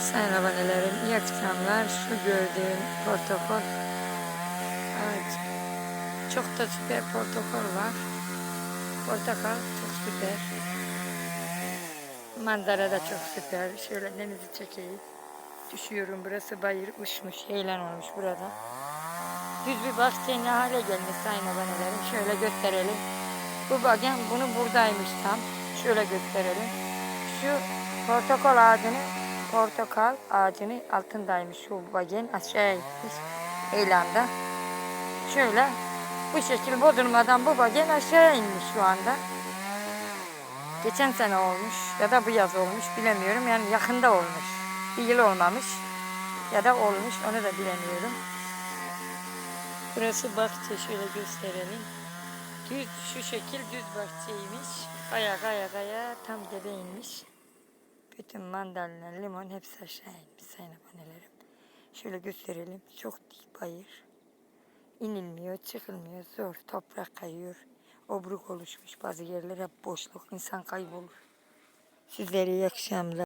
Sayın abonelerim iyi akşamlar. Şu gördüğün protokol ağacı. Çok da süper protokol var. Portakal çok süper. Manzara da çok süper. Şöyle denizi çekeyim. Düşüyorum burası bayır uçmuş. Heyelan olmuş burada. Düz bir bahçe ne hale gelmiş sayın abonelerim. Şöyle gösterelim. Bu bagen bunu buradaymış tam. Şöyle gösterelim. Şu portakal ağacını portakal ağacının altındaymış şu aşağıya gitmiş. Eylanda. Şöyle bu şekil Bodrum'dan bu bagen aşağıya inmiş şu anda. Geçen sene olmuş ya da bu yaz olmuş bilemiyorum. Yani yakında olmuş. Bir yıl olmamış ya da olmuş onu da bilemiyorum. Burası bahçe şöyle gösterelim. Düz şu şekil düz bahçeymiş. Kaya kaya kaya tam dibe inmiş. Bütün mandalina, limon hepsi aşağı inmiş sayın abonelerim. Şöyle gösterelim. Çok dik bayır. İnilmiyor, çıkılmıyor. Zor. Toprak kayıyor. Obruk oluşmuş. Bazı yerler hep boşluk. İnsan kaybolur. Sizlere iyi akşamlar.